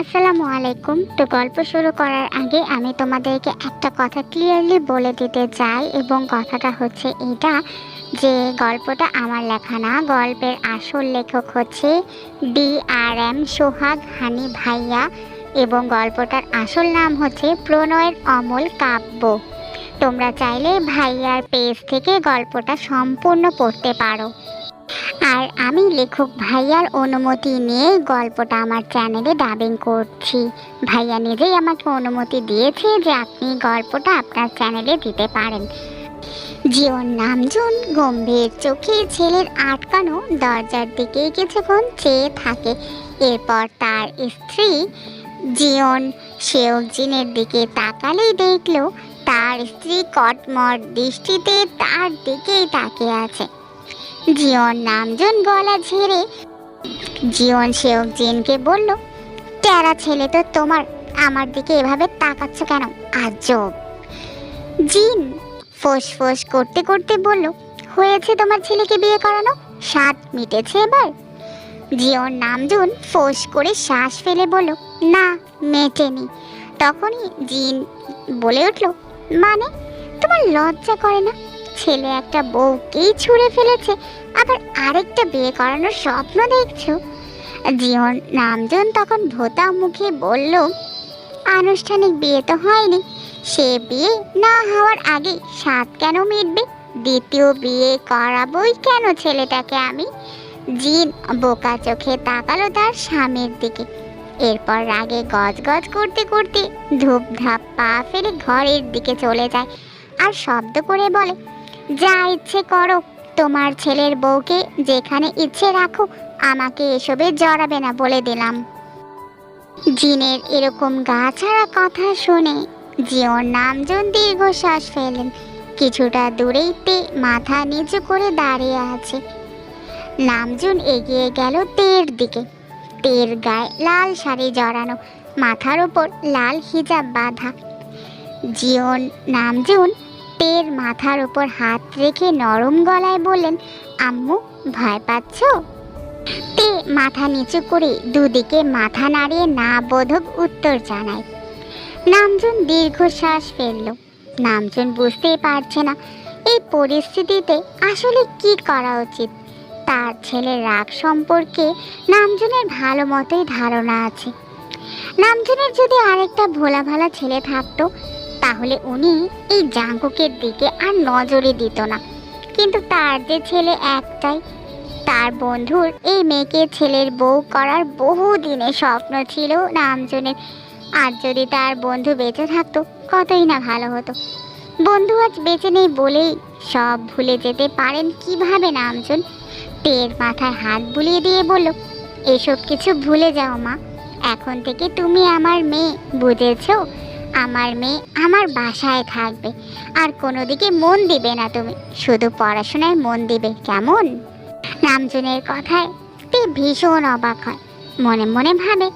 আসসালামু আলাইকুম। তো গল্প শুরু করার আগে আমি তোমাদেরকে একটা কথা ক্লিয়ারলি বলে দিতে চাই এবং কথাটা হচ্ছে এটা যে গল্পটা আমার লেখা না, গল্পের আসল লেখক হচ্ছে ডি আর এম সোহাগ হানি ভাইয়া এবং গল্পটার আসল নাম হচ্ছে প্রণয়ের অমল কাব্য। তোমরা চাইলে ভাইয়ার পেজ থেকে গল্পটা সম্পূর্ণ পড়তে পারো। আর আমি লেখক ভাইয়ার অনুমতি নিয়ে গল্পটা আমার চ্যানেলে ডাবিং করছি। ভাইয়া নিজেই আমাকে অনুমতি দিয়েছে যে আপনি গল্পটা আপনার চ্যানেলে দিতে পারেন। জীবন নামজন গম্ভীর চোখে ছেলের আটকানো, দরজার দিকে কিছুক্ষণ চেয়ে থাকে। এরপর তার স্ত্রী জিয়ন শেওকজিনের দিকে তাকালেই দেখল, তার স্ত্রী কটমট দৃষ্টিতে তার দিকেই তাকিয়ে আছে। জিয়ন নামজন গলা ঝেড়ে। জিওন শেওক জিনকে বলল টেরা ছেলে তো তোমার, আমার দিকে এভাবে তাকাচ্ছ কেন? আজব জিন ফোঁস করতে করতে বলল, হয়েছে তোমার ছেলেকে বিয়ে করানো? স্বাদ মিটেছে এবার? জিয়ন নামজন ফোঁস করে শ্বাস ফেলে বলল, না, মেটেনি। তখনই জিন বলে উঠল মানে তোমার লজ্জা করে না? ছেলে একটা বউকেই ছুঁড়ে ফেলেছে, আবার আরেকটা বিয়ে করানোর স্বপ্ন দেখছ? জীবন নামজন তখন ভোতা মুখে বলল, আনুষ্ঠানিক বিয়ে তো হয়নি, সে বিয়ে না হওয়ার আগে সাত কেন মিটবে? দ্বিতীয় বিয়ে করাবই কেন ছেলেটাকে আমি? জিন বোকা চোখে তাকালো তার স্বামীর দিকে। এরপর রাগে গজ গজ করতে করতে ধূপ ধাপ পা ফেলে ঘরের দিকে চলে যায় আর শব্দ করে বলে যা ইচ্ছে করো। তোমার ছেলের বউকে যেখানে ইচ্ছে রাখো, আমাকে এসবে জড়াবে না বলে দিলাম। জিনের এরকম গা ছাড়া কথা শুনে জিওর নামজন দীর্ঘশ্বাস ফেলেন কিছুটা দূরেইতে মাথা নিচু করে দাঁড়িয়ে আছে। নামজন এগিয়ে গেল তের দিকে। তের গায়ে লাল শাড়ি জড়ানো, মাথার উপর লাল হিজাব বাঁধা। জিওন নামজুন তের মাথার উপর হাত রেখে নরম গলায় বললেন, আম্মু, ভয় পাচ্ছ? তে মাথা নিচু করে দুদিকে মাথা নাড়িয়ে না বোধক উত্তর জানায়। নামজন দীর্ঘশ্বাস ফেলল। নামজন বুঝতেই পারছে না, এই পরিস্থিতিতে আসলে কি করা উচিত? তার ছেলের রাগ সম্পর্কে নামজনের ভালো মতোই ধারণা আছে। নামজনের যদি আরেকটা ভোলা ভালা ছেলে থাকতো তাহলে উনি এই জাঙ্কুকের দিকে আর নজরই দিত না। কিন্তু তার যে ছেলে একটাই, তার বন্ধুর এই মেয়েকে ছেলের বউ করার বহু দিনের স্বপ্ন ছিল নামজনের। আর যদি তার বন্ধু বেঁচে থাকতো, কতই না ভালো হতো। বন্ধু আজ বেঁচে নেই বলেই সব ভুলে যেতে পারেন কীভাবে নামজন? টের মাথায় হাত বুলিয়ে দিয়ে বলল, এসব কিছু ভুলে যাও মা। এখন থেকে তুমি আমার মেয়ে, বুঝেছ? আমার মেয়ে আমার বাসায় থাকবে। আর কোনো দিকে মন দিবে না তুমি। শুধু পড়াশোনায় মন দিবে, কেমন? নামজনের কথায় তে ভীষণ অবাক হয়। মনে মনে ভাবে,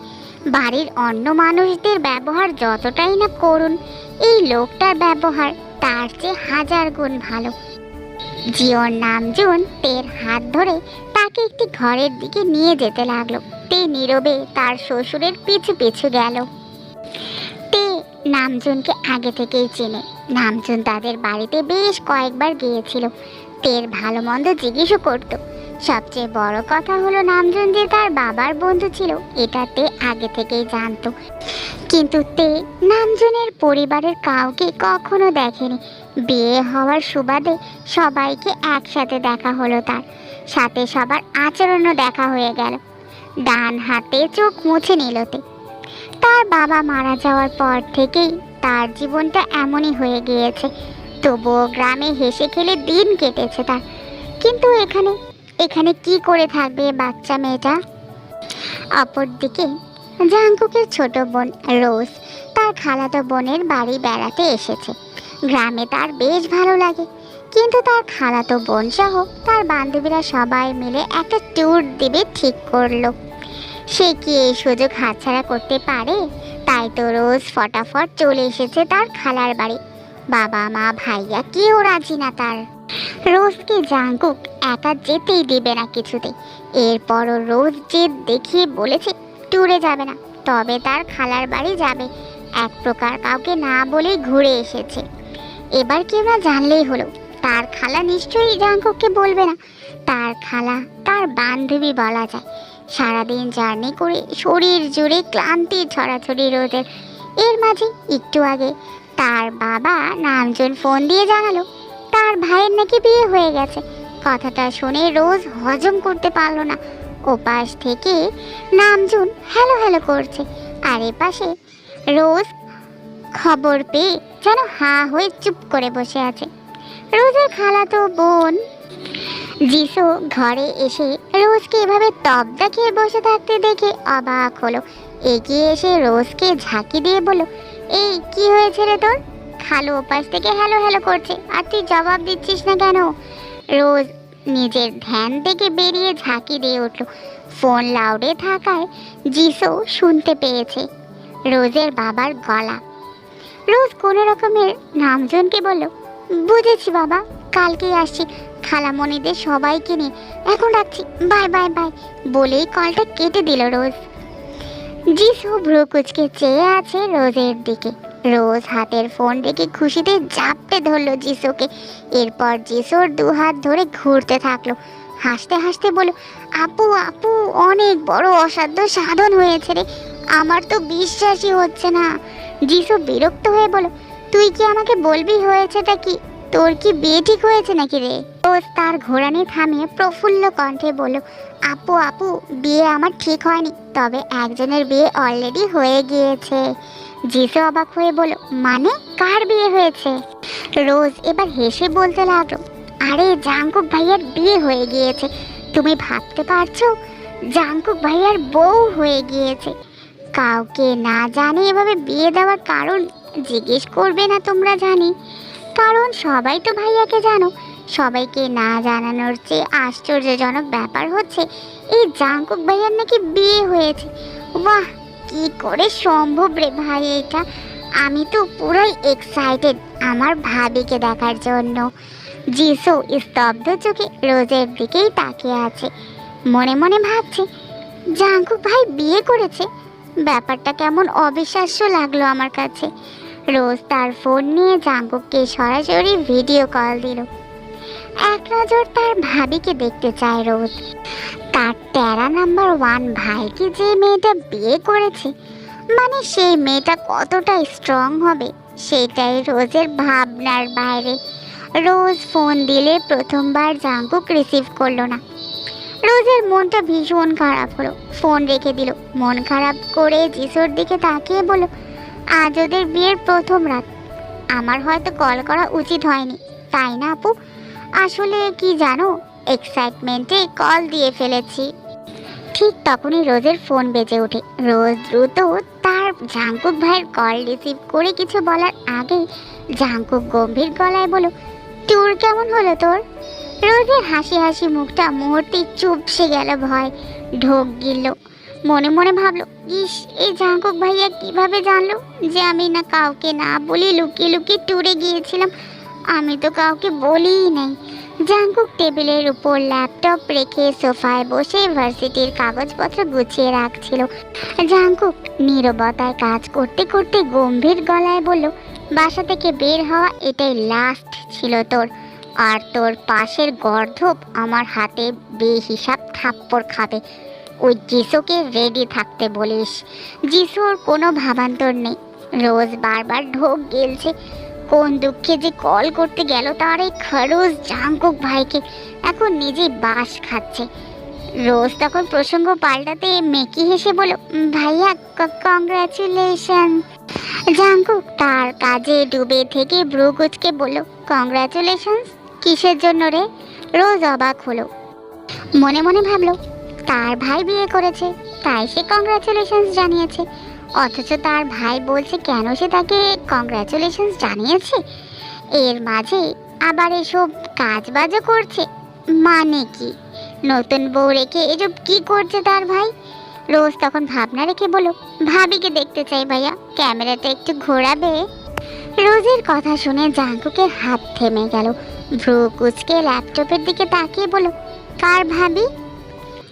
বাড়ির অন্য মানুষদের ব্যবহার যতটাই না করুন, এই লোকটার ব্যবহার তার চেয়ে হাজার গুণ ভালো। জিওর নামজন তের হাত ধরে তাকে একটি ঘরের দিকে নিয়ে যেতে লাগল। তে নীরবে তার শ্বশুরের পিছু পিছু গেল। নামজনকে আগে থেকেই চেনে। নামজন তাদের বাড়িতে বেশ কয়েকবার গিয়েছিল। তের ভালো মন্দ জিজ্ঞেসও করত। সবচেয়ে বড় কথা হলো নামজন যে তার বাবার বন্ধু ছিল, এটা তে আগে থেকেই জানতো। কিন্তু তে নামজনের পরিবারের কাউকে কখনো দেখেনি। বিয়ে হওয়ার সুবাদে সবাইকে একসাথে দেখা হলো তার। সাথে সবার আচরণও দেখা হয়ে গেল। ডান হাতে চোখ মুছে নিলতে তার বাবা মারা যাওয়ার পর থেকেই তার জীবনটা এমনই হয়ে গিয়েছে। তবুও গ্রামে হেসে খেলে দিন কেটেছে তার। কিন্তু এখানে এখানে কি করে থাকবে বাচ্চা মেয়েটা? অপরদিকে, জাঙ্কুকের ছোট বোন রোজ তার খালাতো বোনের বাড়ি বেড়াতে এসেছে। গ্রামে তার বেশ ভালো লাগে। কিন্তু তার খালাতো বোন সহ তার বান্ধবীরা সবাই মিলে একটা ট্যুর দিবে ঠিক করল। সে কি এই সুযোগ হাতছাড়া করতে পারে? তাই তো রোজ ফটাফট চলে এসেছে তার খালার বাড়ি। বাবা, মা, ভাইয়া, কেউ রাজি না তার। রোজকে জাঙ্কুক একা যেতেই দিবে না কিছুতেই। এরপরও রোজ জেদ দেখিয়ে বলেছে ট্যুরে যাবে না। তবে তার খালার বাড়ি যাবে। এক প্রকার কাউকে না বলেই ঘুরে এসেছে। এবার কেউ না জানলেই হলো, তার খালা নিশ্চয়ই জাঙ্কুককে বলবে না। তার খালা, তার বান্ধবী বলা যায়। সারাদিন জার্নি করে শরীর জুড়ে ক্লান্তি, ছড়াছড়ি রোদের এর মাঝে একটু আগে তার বাবা নামজন ফোন দিয়ে জানালো, তার ভাইয়ের নাকি বিয়ে হয়ে গেছে। কথাটা শুনে রোজ হজম করতে পারল না। ওপাশ থেকে নামজুন হ্যালো হ্যালো করছে, আর এপাশে রোজ খবর পেয়ে যেন হা হয়ে চুপ করে বসে আছে। রোজের খালাতো বোন যিশু ঘরে এসে রোজকে এভাবে তবদা খেয়ে বসে থাকতে দেখে অবাক হলো। এগিয়ে এসে রোজকে ঝাঁকি দিয়ে বলল, এই কি হয়েছে রে তোর? খালু ওপাশ থেকে হ্যালো হ্যালো করছে, আর তুই জবাব দিচ্ছিস না কেন? রোজ নিজের ধ্যান থেকে বেরিয়ে ঝাঁকি দিয়ে উঠল। ফোন লাউডে থাকায় যিশু শুনতে পেয়েছে রোজের বাবার গলা। রোজ কোনো রকমের নামজনকে বলল, বুঝেছি বাবা, কালকেই আসছি। খালামণিদের সবাইকে নিয়ে এখন রাখছি। বাই বাই বাই বলেই কলটা কেটে দিল রোজ। যিশু ভ্রু কুচকে চেয়ে আছে রোজের দিকে। রোজ হাতের ফোন রেখে খুশিতে জাপটে ধরলো যিশুকে এরপর যিশুর দু হাত ধরে ঘুরতে থাকল। হাসতে হাসতে বলল, আপু আপু, অনেক বড় অসাধ্য সাধন হয়েছে রে। আমার তো বিশ্বাসই হচ্ছে না। যিশু বিরক্ত হয়ে বলো তুই কি আমাকে বলবি হয়েছেটা কি? তোর কি বিয়ে ঠিক হয়েছে নাকি রে? রোজ তার ঘোরানি থামিয়ে প্রফুল্ল কণ্ঠে বলল, আপু আপু, বিয়ে আমার ঠিক হয়নি, তবে একজনের বিয়ে অলরেডি হয়ে গিয়েছে। যিশু অবাক হয়ে বলল মানে? কার বিয়ে হয়েছে? রোজ এবার হেসে বলতে লাগল, আরে, জাঙ্কুক ভাইয়ার বিয়ে হয়ে গিয়েছে। তুমি ভাবতে পারছ? জাঙ্কুক ভাইয়ার বউ হয়ে গিয়েছে। কাউকে না জানে এভাবে বিয়ে দেওয়ার কারণ জিজ্ঞেস করবে না তোমরা জানি। কারণ সবাই তো ভাইয়াকে জানো। সবাইকে না জানানোর চেয়ে আশ্চর্যজনক ব্যাপার হচ্ছে, এই জাঙ্কুক ভাইয়ার নাকি বিয়ে হয়েছে। বাহ, কি করে সম্ভব রে ভাই এটা? আমি তো পুরাই এক্সাইটেড আমার ভাবিকে দেখার জন্য। জিসু স্তব্ধ চোখে রোজের দিকেই তাকিয়ে আছে। মনে মনে ভাবছে জাঙ্কুক ভাই বিয়ে করেছে? ব্যাপারটা কেমন অবিশ্বাস্য লাগল আমার কাছে। রোজ তার ফোন নিয়ে জাঙ্কুককে সরাসরি ভিডিও কল দিল। এক নজর তার ভাবিকে দেখতে চায় রোজ। তার টেরা নাম্বার ওয়ান ভাইকে যে মেয়েটা বিয়ে করেছে মানে সেই মেয়েটা কতটা স্ট্রং হবে, সেটাই রোজের ভাবনার বাইরে। রোজ ফোন দিলে প্রথমবার জাঙ্কুক রিসিভ করল না। রোজের মনটা ভীষণ খারাপ হলো। ফোন রেখে দিল। মন খারাপ করে যিশুর দিকে তাকিয়ে বলল আজ ওদের বিয়ের প্রথম রাত। আমার হয়তো কল করা উচিত হয়নি। তাই না, আপু? আসলে কি জানো এক্সাইটমেন্টে কল দিয়ে ফেলেছি। ঠিক তখনই রোজের ফোন বেজে ওঠে। রোজ দ্রুত তার জাঙ্কুক ভাইয়ের কল রিসিভ করে কিছু বলার আগেই জাঙ্কুক গম্ভীর গলায় বলো ট্যুর কেমন হলো তোর? রোজের হাসি হাসি মুখটা মুহূর্তে চুপসে গেল ভয়। ঢোক গিলল। মনে মনে ভাবলো, ইস, এই জাঙ্কুক ভাইয়া কীভাবে জানলো যে আমি না কাউকে না বলি লুকিয়ে লুকিয়ে ট্যুরে গিয়েছিলাম? আমি তো কাউকে বলিই নাই। জাঙ্কুক টেবিলের উপর ল্যাপটপ রেখে সোফায় বসে ভার্সিটির কাগজপত্র গুছিয়ে রাখছিল। জাঙ্কুক নীরবতায় কাজ করতে করতে গম্ভীর গলায় বলল, বাসা থেকে বের হওয়া এটাই লাস্ট ছিল তোর। আর তোর পাশের গর্ধপ আমার হাতে বেহিসাব থাপ্পড় খাবে। ওই যিশুকে রেডি থাকতে বলিস। যিশুর কোনো ভাবান্তর নেই। রোজ বারবার ঢোক গেলছে। কোন দুঃখে যে কল করতে গেল তার এই খরচ জাঙ্কুক ভাইকে। এখন নিজে বাস খাচ্ছে। রোজ তখন প্রসঙ্গ পাল্টাতে মেকি হেসে বলল, ভাইয়া কংগ্রাচুলেশন জাঙ্কুক তার কাজে ডুবে থেকে ব্রু কুচকে বলল কংগ্রাচুলেশন কিসের জন্য রে? রোজ অবাক হলো। মনে মনে ভাবলো তার ভাই বিয়ে করেছে, তাই সে কংগ্রাচুলেশনস জানিয়েছে। অথচ তার ভাই বলছে কেন সে তাকে কংগ্রাচুলেশনস জানিয়েছে? এর মাঝে আবার এসব কাজবাজও করছে। মানে কি? নতুন বউ রেখে এসব কি করছে তার ভাই? রোজ তখন ভাবনা রেখে বলো, ভাবিকে দেখতে চাই ভাইয়া ক্যামেরাটা একটু ঘোরাবে? রোজের কথা শুনে জাঙ্কুকের হাত থেমে গেল। ভ্রু কুচকে ল্যাপটপের দিকে তাকিয়ে বলো, কার ভাবি?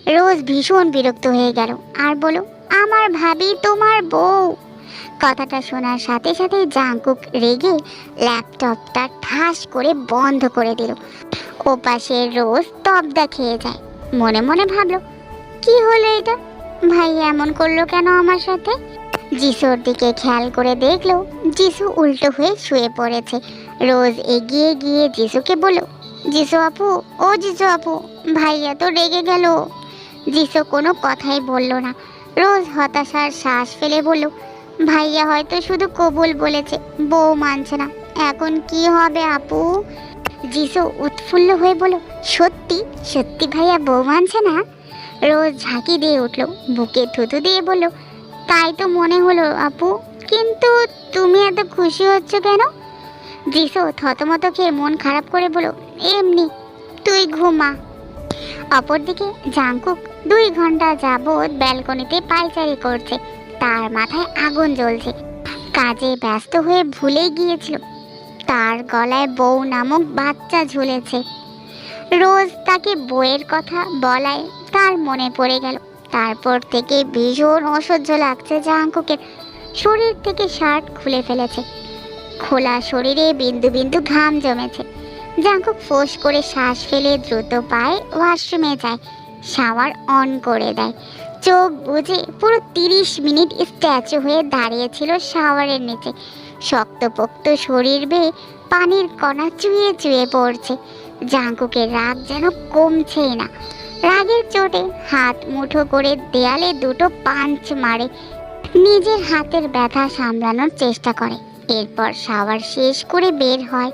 রোজ ভীষণ বিরক্ত হয়ে গেল। আর বলো আমার ভাবি তোমার বউ। কথাটা শোনার সাথে সাথে জাঙ্কুক রেগে ল্যাপটপটা ঠাস করে বন্ধ করে দিল। ও পাশে রোজ তবদা খেয়ে যায়। মনে মনে ভাবলো, কি হলো এটা? ভাই এমন করল কেন আমার সাথে? যিশুর দিকে খেয়াল করে দেখল, যিশু উল্টো হয়ে শুয়ে পড়েছে। রোজ এগিয়ে গিয়ে যিশুকে বলল, যিশু আপু, ও যিশু আপু, ভাইয়া তো রেগে গেল। যিশু কোনো কথাই বলল না। রোজ হতাশার শ্বাস ফেলে বলল, ভাইয়া হয়তো শুধু কবুল বলেছে, বউ মানছে না। এখন কি হবে আপু? যিশু উৎফুল্ল হয়ে বলল, সত্যি? সত্যি ভাইয়া বউ মানছে না? রোজ ঝাঁকি দিয়ে উঠল, বুকে থুতু দিয়ে বলল, তাই তো মনে হলো আপু, কিন্তু তুমি এত খুশি হচ্ছ কেন? যিশু থতমত খেয়ে মন খারাপ করে বলো এমনি, তুই ঘুমা। অপরদিকে জাঙ্কুক দুই ঘণ্টা যাবৎ ব্যালকনিতে পাইচারি করছে। তার মাথায় আগুন জ্বলছে। কাজে ব্যস্ত হয়ে ভুলে গিয়েছিল। তার গলায় বউ নামক বাচ্চা ঝুলেছে। রোজ তাকে বইয়ের কথা বলায় তার মনে পড়ে গেল। তারপর থেকে ভীষণ অসহ্য লাগছে জাঙ্কুকের শরীর থেকে শার্ট খুলে ফেলেছে। খোলা শরীরে বিন্দু বিন্দু ঘাম জমেছে। জাঙ্কুক ফোঁস করে শ্বাস ফেলে দ্রুত পায়ে ওয়াশরুমে যায়। শাওয়ার অন করে দেয়। চোখ বুঝে পুরো তিরিশ মিনিট স্ট্যাচু হয়ে দাঁড়িয়েছিল শাওয়ারের নিচে। শক্তপোক্ত শরীর বেয়ে পানির কণা চুয়ে চুয়ে পড়ছে। জাঙ্কুকে রাগ যেন কমছেই না। রাগের চোটে হাত মুঠো করে দেয়ালে দুটো পাঞ্চ মারে। নিজের হাতের ব্যথা সামলানোর চেষ্টা করে। এরপর শাওয়ার শেষ করে বের হয়।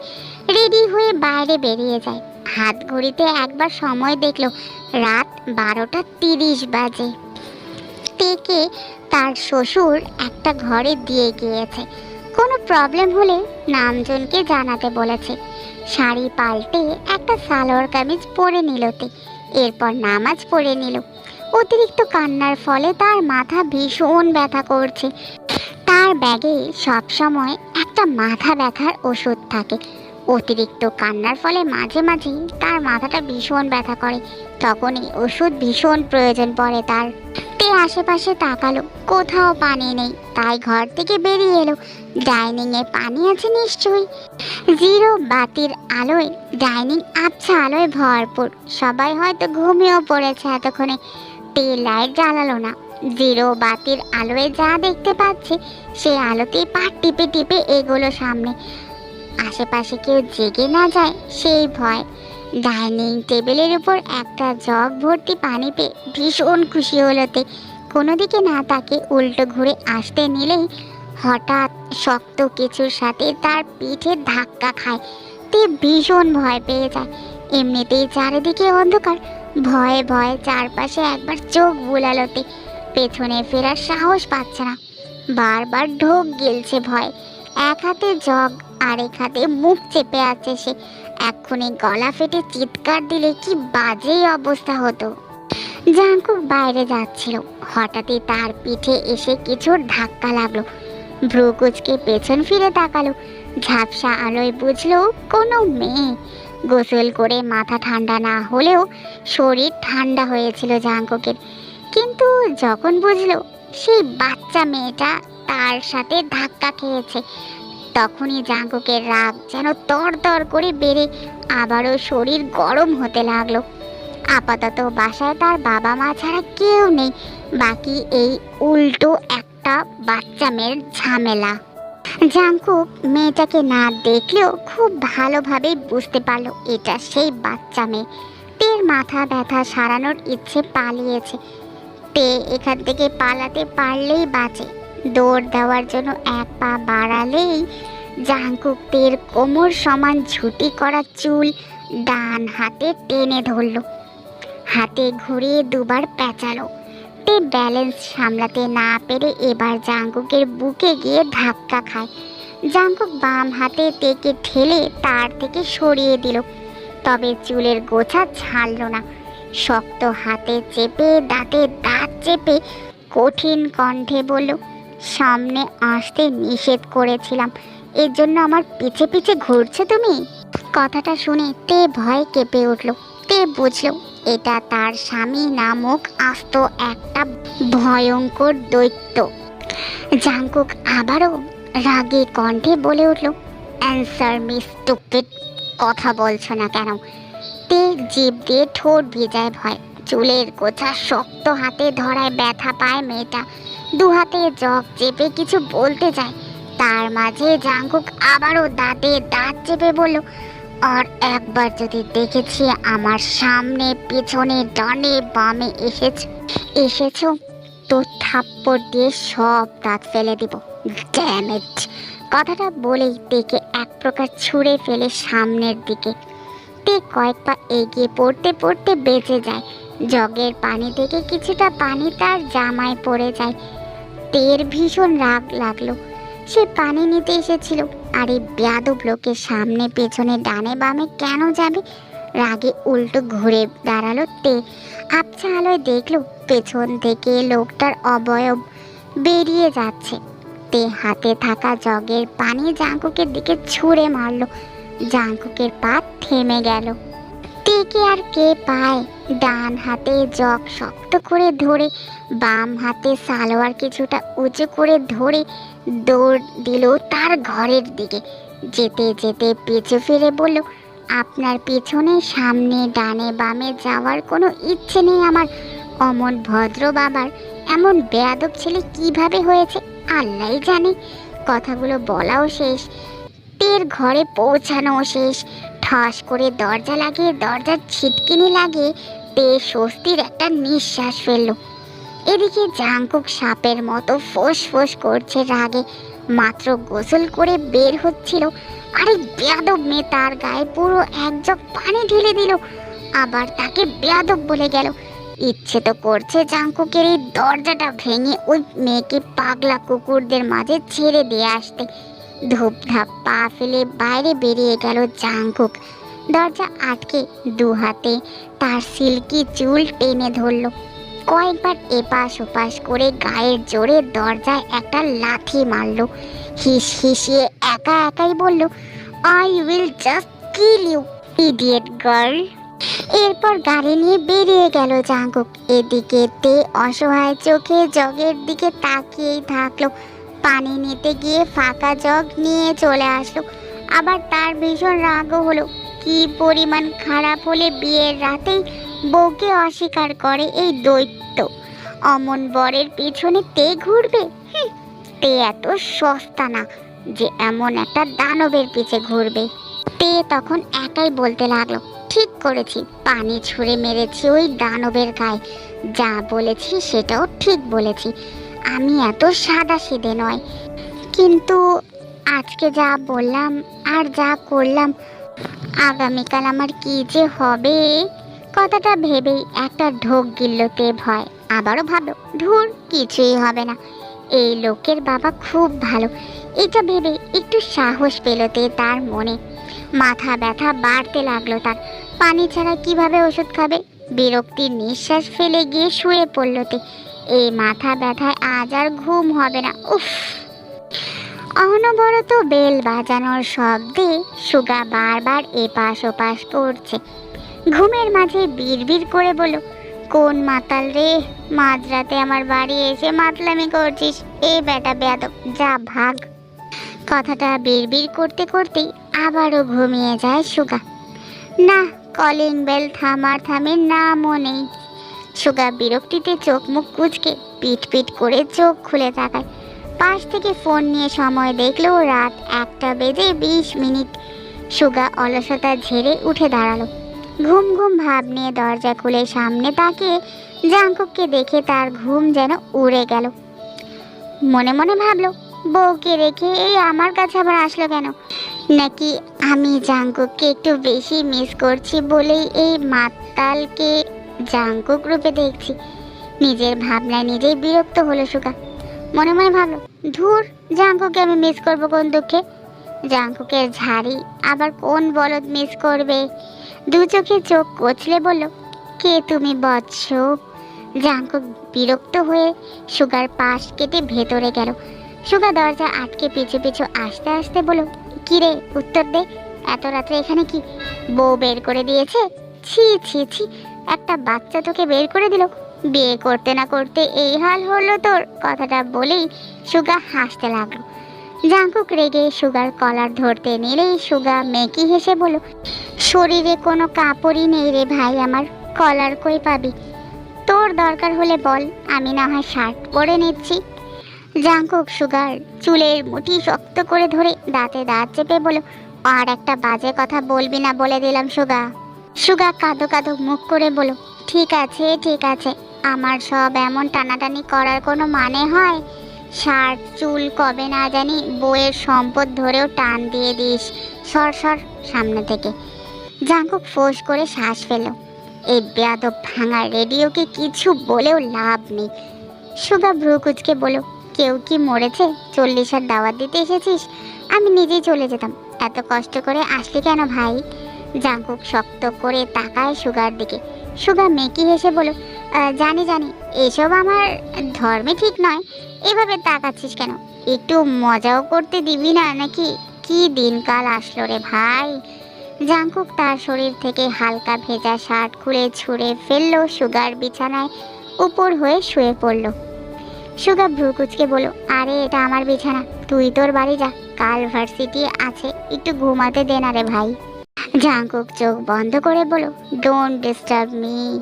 রেডি হয়ে বাইরে বেরিয়ে যায়। হাত ঘড়িতে একবার সময় দেখল, রাত বারোটা তিরিশ বাজে। তেকে তার শ্বশুর একটা ঘরে দিয়ে গিয়েছে। কোনো প্রবলেম হলে নামজনকে জানাতে বলেছে। শাড়ি পাল্টে একটা সালোয়ার কামিজ পরে নিল তে। এরপর নামাজ পড়ে নিল। অতিরিক্ত কান্নার ফলে তার মাথা ভীষণ ব্যথা করছে। তার ব্যাগে সবসময় একটা মাথা ব্যথার ওষুধ থাকে। অতিরিক্ত কান্নার ফলে মাঝে মাঝে তার মাথাটা ভীষণ ব্যথা করে। তখনই ওষুধ ভীষণ প্রয়োজন পড়ে তার। তে আশেপাশে তাকালো, কোথাও পানি নেই। তাই ঘর থেকে বেরিয়ে এলো। ডাইনিংয়ে পানি আছে নিশ্চয়ই। জিরো বাতির আলোয়, ডাইনিং আবছা আলোয় ভরপুর। সবাই হয়তো ঘুমিয়েও পড়েছে এতক্ষণে। তে লাইট জ্বালালো না। জিরো বাতির আলোয় যা দেখতে পাচ্ছে সেই আলোতেই পা টিপে টিপে এগোলো সামনে। আশেপাশে কেউ জেগে না যায় সেই ভয়। ডাইনিং টেবিলের উপর একটা জগ ভর্তি পানি পেয়ে ভীষণ খুশি হলোতে কোনো দিকে না তাকে উল্টো ঘুরে আসতে নিলেই হঠাৎ শক্ত কিছুর সাথে তার পিঠে ধাক্কা খায়। তে ভীষণ ভয় পেয়ে যায়। এমনিতেই চারিদিকে অন্ধকার। ভয়ে ভয়ে চারপাশে একবার চোখ বুলালোতে পেছনে ফেরার সাহস পাচ্ছে না। বারবার ঢোক গেলছে ভয়। এক হাতে জগ আর এক হাতে মুখ চেপে আছে সে। এক্ষুনি গলা ফেটে চিৎকার দিলে কি বাজে অবস্থা হতো। জাঙ্কুক বাইরে যাচ্ছিল। হঠাৎই তার পিঠে এসে কিছুর ধাক্কা লাগল। ভ্রু কুচকে পেছন ফিরে তাকালো। ঝাপসা আলোয় বুঝলো, কোনো মেয়ে। গোসল করে মাথা ঠান্ডা না হলেও শরীর ঠান্ডা হয়েছিল জাঙ্কুকের। কিন্তু যখন বুঝলো, সেই বাচ্চা মেয়েটা তার সাথে ধাক্কা খেয়েছে। তখনই জাঙ্কুকের রাগ যেন তর তর করে বেড়ে আবারও শরীর গরম হতে লাগল। আপাতত বাসায় তার বাবা মা ছাড়া কেউ নেই। বাকি এই উল্টো একটা বাচ্চা মেয়ের ঝামেলা। জাঙ্কুক মেয়েটাকে না দেখলেও খুব ভালোভাবেই বুঝতে পারল, এটা সেই বাচ্চা মেয়ে। তের মাথা ব্যথা সারানোর ইচ্ছে পালিয়েছে। তে এখান থেকে পালাতে পারলেই বাঁচে। দৌড় দেওয়ার জন্য এক পা বাড়ালেই জাঙ্কুক তের কোমর সমান ঝুটি করা চুল ডান হাতে টেনে ধরল। হাতে ঘুরিয়ে দুবার পেঁচালো। তে ব্যালেন্স সামলাতে না পেরে এবার জাঙ্কুকের বুকে গিয়ে ধাক্কা খায়। জাঙ্কুক বাম হাতে তেকে ঠেলে তার থেকে সরিয়ে দিল। তবে চুলের গোছা ছাড়ল না। শক্ত হাতে চেপে দাঁতে দাঁত চেপে কঠিন কণ্ঠে বলল সামনে আসতে নিষেধ করেছিলাম। এর জন্য আমার পিছে পিছে ঘুরছো তুমি? কথাটা শুনে তে ভয় কেঁপে উঠল। তে বুঝলো, এটা তার স্বামী নামক আস্ত একটা ভয়ঙ্কর দৈত্য। জাঙ্কুক আবারও রাগে কণ্ঠে বলে উঠল অ্যান্সার মি স্টুপিড কথা বলছো না কেন? তে জিভ দিয়ে ঠোঁট ভিজায় ভয় চুলের গোছা শক্ত হাতে ধরায় ব্যথা পায় মেয়েটা। দু হাতে জগ চেপে কিছু বলতে যায় তার মাঝে জাঙ্কুক আবারও দাঁতে দাঁত চেপে বলল, আর একবার যদি দেখেছি আমার সামনে পিছনে ডানে বামে এসেছ এসেছ, তো থাপ্পড় দিয়ে সব দাঁত ফেলে দিব। ড্যামেজ! কথাটা বলেই তেকে এক প্রকার ছুঁড়ে ফেলে সামনের দিকে। তে কয়েক পা এগিয়ে পড়তে পড়তে বেঁচে যায়। জগের পানি থেকে কিছুটা পানি তার জামায় পড়ে যায়। তের ভীষণ রাগ লাগল। সে পানি নিতে এসেছিল, আর এই ব্যাদব লোকের সামনে পেছনে ডানে বামে কেন যাবে? রাগে উল্টো ঘুরে দাঁড়াল তে। আবছা আলোয় দেখল, পেছন থেকে লোকটার অবয়ব বেরিয়ে যাচ্ছে। তে হাতে থাকা জগের পানি জাঙ্কুকের দিকে ছুঁড়ে মারলো। জাঙ্কুকের পা থেমে গেল। কে আর কে পায়? ডান হাতে জগ শক্ত করে ধরে, বাম হাতে সালোয়ার কিছুটা উঁচু করে ধরে দৌড় দিল তার ঘরের দিকে। যেতে যেতে পিছু ফিরে বলল, আপনার পিছনে, সামনে, ডানে, বামে যাওয়ার কোনো ইচ্ছে নেই আমার। অমন ভদ্র বাবার এমন বেয়াদব ছেলে কীভাবে হয়েছে? আল্লাহই জানে। কথাগুলো বলাও শেষ। তের ঘরে পৌঁছানো শেষ। ঠাস করে দরজা লাগিয়ে দরজার ছিটকিনি লাগিয়ে তে স্বস্তির একটা নিঃশ্বাস ফেলল। এদিকে জাঙ্কুক সাপের মতো ফোঁস ফোঁস করছে রাগে। মাত্র গোসল করে বের হচ্ছিল আরে বেয়াদব মেয়ে তার গায়ে পুরো এক জগ পানি ঢেলে দিল। আবার তাকে বেয়াদব বলে গেল, ইচ্ছে তো করছে জাঙ্কুকের এই দরজাটা ভেঙে ওই মেয়েকে পাগলা কুকুরদের মাঝে ছেড়ে দিয়ে আসতে। ধূপ ধাপ পা ফেলে বাইরে বেরিয়ে গেল জাঙ্কুক দরজা আটকে দু হাতে, তার সিল্কি চুল টেনে ধরল। কয়েকবার এপাশ ওপাশ করে গায়ের জোরে দরজায় একটা লাথি মারলো। হিস হিসিয়ে একা একাই বলল I will just kill you idiot girl এরপর গাড়ি নিয়ে বেরিয়ে গেল জাঙ্কুক এদিকে তে অসহায় চোখে জগের দিকে তাকিয়েই থাকল। পানি নিতে গিয়ে ফাঁকা জগ নিয়ে চলে আসলো। আবার তার ভীষণ রাগও হলো। কি পরিমাণ খারাপ হলে বিয়ের রাতেই বউকে অস্বীকার করে এই দৈত্য? অমন বরের পিছনে তে ঘুরবে? তে এত সস্তা না যে এমন একটা দানবের পিছে ঘুরবে। তে তখন একাই বলতে লাগল, ঠিক করেছি, পানি ছুঁড়ে মেরেছি ওই দানবের গায়ে। যা বলেছি সেটাও ঠিক বলেছি। আমি এত সাদা সিধে নয়। কিন্তু আজকে যা বললাম আর যা করলাম, আগামীকাল আমার কি যে হবে? কথাটা ভেবেই একটা ঢোক গিল্লতে ভয় আবারও ভাবলো, ধুর, কিছুই হবে না। এই লোকের বাবা খুব ভালো। এটা ভেবে একটু সাহস পেলতে তার মনে। মাথা ব্যথা বাড়তে লাগল তার। পানি ছাড়া কীভাবে ওষুধ খাবে? বিরক্তির নিঃশ্বাস ফেলে গিয়ে শুয়ে পড়লতে এই মাথা ব্যথায় আজ আর ঘুম হবে না, উফ। অনবরত বেল বাজানোর শব্দে সুগা বারবার এপাশ ওপাশ করছে ঘুমের মাঝে বিড়বিড় করে বলল, কোন মাতাল রে, মাঝরাতে আমার বাড়ি এসে মাতলামি করছিস, এ বেটা বেয়াদব, যা ভাগ। কথাটা বিড়বিড় করতে করতেই আবারও ঘুমিয়ে যায় সুগা। না, কলিং বেল থামার থামে নামও নেই। সুগা বিরক্তিতে চোখ মুখ কুচকে পিট পিট করে চোখ খুলে তাকায়। পাশ থেকে ফোন নিয়ে সময় দেখল রাত একটা বেজে বিশ মিনিট। সুগা অলসতা ঝেড়ে উঠে দাঁড়াল। ঘুম ঘুম ভাব নিয়ে দরজা খুলে সামনে তাকিয়ে জাঙ্কুককে দেখে তার ঘুম যেন উড়ে গেল। মনে মনে ভাবলো, বউকে রেখে এই আমার কাছে আবার আসলো কেন? নাকি আমি জাঙ্কুককে একটু বেশি মিস করছি বলেই এই মাতালকে জাঙ্কুক রূপে দেখছি। নিজের ভাবনায় নিজেই বিরক্ত হলো সুগা। মনে মনে ভাবলো, ধুর জাঙ্কুকে আমি মিস করব কোন দুঃখে? জাঙ্কুকের ঝাড়ি আবার কোন বলদ মিস করবে? দু চোখে চোখ কচলে বলল, কে তুমি বৎস? জাঙ্কুক বিরক্ত হয়ে সুগার পাশ কেটে ভেতরে গেল। সুগা দরজা আটকে পিছু পিছু আসতে আসতে বলল, কি রে, উত্তর দে। এত রাত্রে এখানে কি বউ বের করে দিয়েছে? ছি ছি ছি। একটা বাচ্চা তোকে বের করে দিল। বিয়ে করতে না করতে এই হাল হলো তোর, কথাটা বলেই সুগা হাসতে লাগল। জাঙ্কুক রেগে সুগার কলার ধরতে নিলেই সুগা মেকি হেসে বলল, শরীরে কোনো কাপড়ই নেই রে ভাই আমার, কলার কই পাবি? তোর দরকার হলে বল, আমি না হয় শার্ট পরে নিচ্ছি। জাঙ্কুক সুগার চুলের মুঠি শক্ত করে ধরে দাঁতে দাঁত চেপে বলো আর একটা বাজে কথা বলবি না বলে দিলাম সুগা। সুগা কাঁদো কাঁদো মুখ করে বলো, ঠিক আছে ঠিক আছে। আমার সব এমন টানাটানি করার কোনো মানে হয়? শার্ট চুল কবে না জানি বইয়ের সম্পদ ধরেও টান দিয়ে দিস। সর সর, সামনে থেকে। জাঙ্কুক ফোঁস করে শ্বাস ফেল এই বেয়াদব ভাঙা রেডিওকে কিছু বলেও লাভ নেই। সুগা ভ্রুকুচকে বলো কেউ কি মরেছে? চল্লিশ চল্লিশের দাওয়াত দিতে এসেছিস? আমি নিজেই চলে যেতাম। এত কষ্ট করে আসলি কেন ভাই? জাঙ্কুক শক্ত করে তাকায় সুগার দিকে। সুগা মেকি হেসে বলো জানি জানি, এসব আমার ধর্মে ঠিক নয়। এভাবে তাকাচ্ছিস কেন? একটু মজাও করতে দিবি না নাকি? কি দিনকাল আসলো রে ভাই? জাঙ্কুক তার শরীর থেকে হালকা ভেজা শার্ট খুলে ছুঁড়ে ফেলল সুগার বিছানায়, উপর হয়ে শুয়ে পড়ল। সুগা ভ্রুকুচকে বলো আরে, এটা আমার বিছানা। তুই তোর বাড়ি যা, কাল ভার্সিটি আছে, একটু ঘুমাতে দে না রে ভাই। জাঙ্কুক চোখ বন্ধ করে বলো ডোন্ট ডিস্টার্ব মি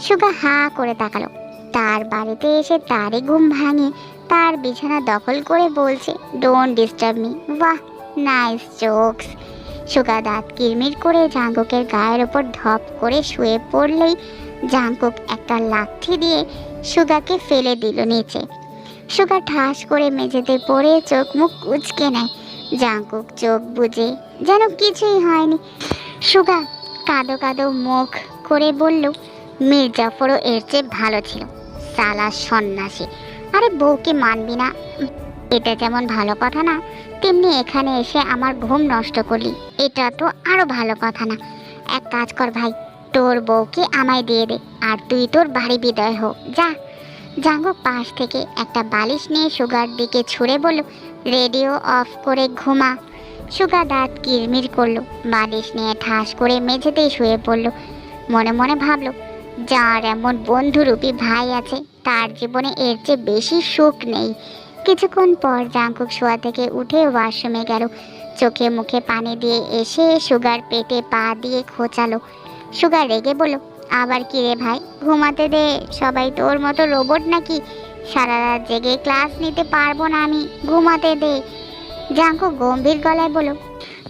সুগা হা করে তাকালো। তার বাড়িতে এসে তারই ঘুম ভাঙে, তার বিছানা দখল করে বলছে ডোন্ট ডিস্টার্ব মি বাহ নাইস জোকস সুগা দাঁত কিরমির করে জাঙ্কুকের গায়ের ওপর ধপ করে শুয়ে পড়লেই জাঙ্কুক একটা লাথি দিয়ে সুগাকে ফেলে দিল নিচে। সুগা ঠাস করে মেঝেতে পড়ে চোখ মুখ কুচকে নেয়। জাঙ্কুক চোখ বুঝে যেন কিছুই হয়নি। সুগা কাদো কাদো মুখ করে বলল মীর জাফরও এর চেয়ে ভালো ছিল। সালা সন্ন্যাসী। আরে বউকে মানবি না। এটা যেমন ভালো কথা না, তেমনি এখানে এসে আমার ঘুম নষ্ট করলি। এটা তো আরও ভালো কথা না। এক কাজ কর ভাই, তোর বউকে আমায় দিয়ে দে, আর তুই তোর বাড়ি বিদায় হোক যা। জাঙ্গো পাশ থেকে একটা বালিশ নিয়ে সুগার দিকে ছুঁড়ে বলল রেডিও অফ করে ঘুমা। সুগা দাঁত কিরমির করল। বালিশ নিয়ে ঠাস করে মেঝেতেই শুয়ে পড়ল। মনে মনে ভাবলো, যার এমন বন্ধুরূপী ভাই আছে, তার জীবনে এর চেয়ে বেশি সুখ নেই। কিছুক্ষণ পর জাঙ্কুক শোয়া থেকে উঠে ওয়াশরুমে গেল। চোখে মুখে পানি দিয়ে এসে সুগার পেটে পা দিয়ে খোঁচালো। সুগার রেগে বলল, আবার কি রে ভাই, ঘুমাতে দে, সবাই তোর মতো রোবট নাকি? সারা রাত জেগে ক্লাস নিতে পারব না আমি, ঘুমাতে দে। জাঙ্কু গম্ভীর গলায় বলো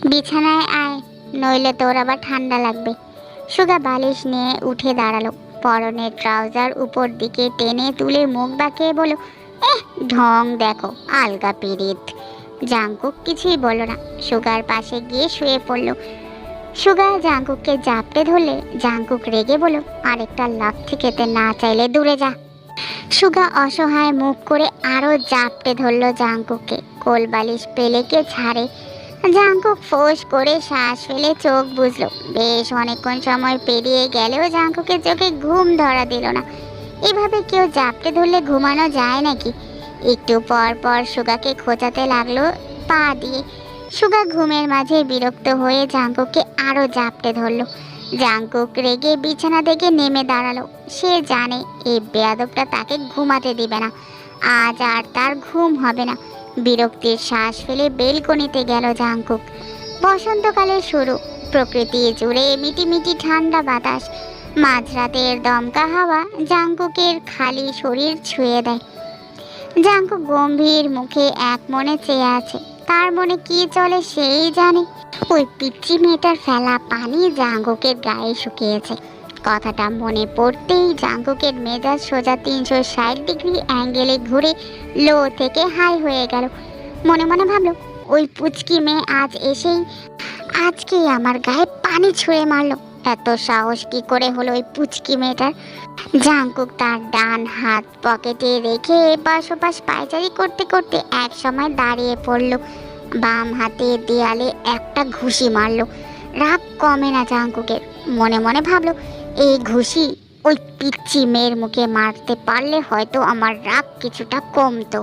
বিছানায় আয়, নইলে তোর আবার ঠান্ডা লাগবে। সুগা বালিশ নিয়ে উঠে দাঁড়াল। পরনের ট্রাউজার উপর দিকে টেনে তুলে মুখ বাঁকিয়ে বলো এহ, ঢং দেখো, আলগা পিরিত জাঙ্কুক কিছুই বলো না। সুগার পাশে গিয়ে শুয়ে পড়ল। সুগা জাঙ্কুককে জাপটে ধরলে, জাঙ্কুক রেগে বলো আরেকটা লাথি খেতে না চাইলে দূরে যা। সুগা অসহায় মুখ করে আরও জাপটে ধরলো জাঙ্কুককে। কোল বালিশ পেলেকে ছাড়ে। জাঙ্কুক ফোঁস করে শ্বাস ফেলে চোখ বুঝলো বেশ অনেকক্ষণ সময় পেরিয়ে গেলেও জাঙ্কুকের চোখে ঘুম ধরা দিল না। এভাবে কেউ জাপটে ধরলে ঘুমানো যায় নাকি? একটু পর পর সুগাকে খোঁচাতে লাগল পা দিয়ে। সুগা ঘুমের মাঝে বিরক্ত হয়ে জাঙ্কুককে আরও জাপটে ধরলো। জাঙ্কুক রেগে বিছানা থেকে নেমে দাঁড়াল। সে জানে এই বেয়াদবটা তাকে ঘুমাতে দিবে না। আজ আর তার ঘুম হবে না। বিরক্তির শ্বাস ফেলে বেলকনিতে গেল জাঙ্কুক বসন্তকালের শুরু। প্রকৃতি জুড়ে মিটিমিটি ঠান্ডা বাতাস। মাঝরাতের দমকা হাওয়া জাঙ্কুকের খালি শরীর ছুঁয়ে দেয়। জাঙ্কুক গম্ভীর মুখে এক মনে চেয়ে আছে। তার মনে কি চলে সেই জানে। ওই পিচ্ছি মেয়েটার ফেলা পানি জাঙ্গুকের গায়ে শুকিয়েছে। কথাটা মনে পড়তেই জাঙ্গুকের মেজাজ সোজা তিনশো ষাট ডিগ্রি অ্যাঙ্গেলে ঘুরে লো থেকে হাই হয়ে গেল। মনে মনে ভাবলো, ওই পুচকি মেয়ে আজ এসেই, আজকেই আমার গায়ে পানি ছুঁড়ে মারলো। এত সাহস কি করে হলো ওই পুচকি মেয়েটার? জাঙ্কুক তার ডান হাত পকেটে রেখে এপাশ ওপাশ পায়চারি করতে করতে এক সময় দাঁড়িয়ে পড়ল। বাম হাতে দেয়ালে একটা ঘুষি মারলো। রাগ কমে না জাঙ্কুকের মনে মনে ভাবলো, এই ঘুষি ওই পিচ্ছি মেয়ের মুখে মারতে পারলে হয়তো আমার রাগ কিছুটা কমতো।